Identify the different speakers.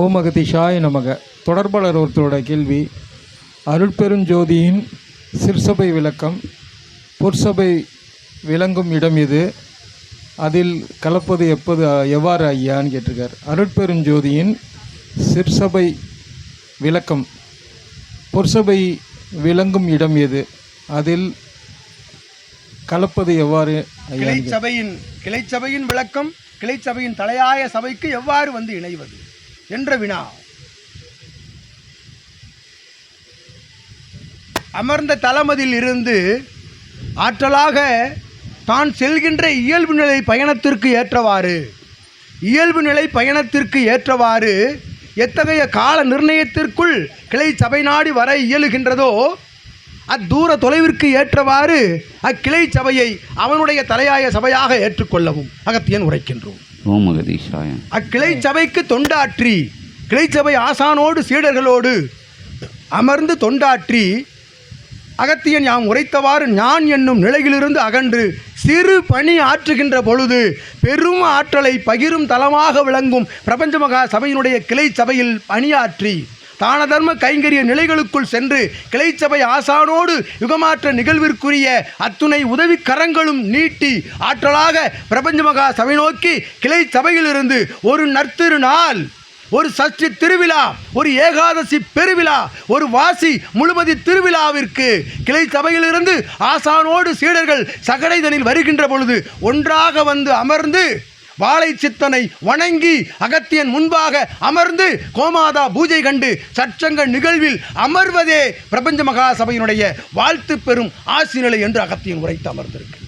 Speaker 1: ஓமகதி அகதிஷாய நமக. தொடர்பாளர் ஒருத்தரோட கேள்வி. அருட்பெருஞ்சோதியின் சிற்சபை விளக்கம். பொற்சபை விளங்கும் இடம் இது அதில் கலப்பது எப்போது எவ்வாறு ஐயான்னு கேட்டிருக்கார். அருட்பெருஞ்சோதியின் சிற்சபை விளக்கம். பொற்சபை விளங்கும் இடம் எது? அதில் கலப்பது எவ்வாறு ஐயா
Speaker 2: கிளை சபையின் கிளை சபையின் விளக்கம் கிளை சபையின் தலையாய சபைக்கு எவ்வாறு வந்து இணைவது? என்ற வினா. அமர்ந்த தளமதில் இருந்து ஆற்றலாக தான் செல்கின்ற இயல்பு நிலை பயணத்திற்கு ஏற்றவாறு இயல்பு நிலை பயணத்திற்கு ஏற்றவாறு எத்தகைய கால நிர்ணயத்திற்குள் கிளை சபை நாடி வர இயலுகின்றதோ அத்தூர தொலைவிற்கு ஏற்றவாறு அக்கிளை சபையை அவனுடைய தலையாய சபையாக ஏற்றுக்கொள்ளவும் அகத்தியன் உரைக்கின்றோம். அக்கிளை சபைக்கு தொண்டாற்றி கிளை சபை ஆசானோடு சீடர்களோடு அமர்ந்து தொண்டாற்றி அகத்தியன் யாம் உரைத்தவாறு ஞான் என்னும் நிலையிலிருந்து அகன்று சிறு பணி ஆற்றுகின்ற பொழுது பெரும் ஆற்றலை பகிரும் தலமாக விளங்கும் பிரபஞ்ச மகா சபையினுடைய கிளை சபையில் பணியாற்றி தான தர்ம கைங்கரிய நிலைகளுக்குள் சென்று கிளைச்சபை ஆசானோடு யுகமாற்ற நிகழ்விற்குரிய அத்துணை உதவி கரங்களும் நீட்டி ஆற்றலாக பிரபஞ்ச மகா சபை நோக்கி கிளை சபையிலிருந்து ஒரு நற்திருநாள் ஒரு சஷ்டி திருவிழா ஒரு ஏகாதசி பெருவிழா ஒரு வாசி முழுமதி திருவிழாவிற்கு கிளை சபையிலிருந்து ஆசானோடு சீடர்கள் சகடைதனில் வருகின்ற பொழுது ஒன்றாக வந்து அமர்ந்து வாழை சித்தனை வணங்கி அகத்தியன் முன்பாக அமர்ந்து கோமாதா பூஜை கண்டு சற்றங்க நிகழ்வில் அமர்வதே பிரபஞ்ச மகா சபையினுடைய வாழ்த்து பெறும் ஆசி நிலை என்று அகத்தியன் உரைத்து அமர்ந்திருக்கு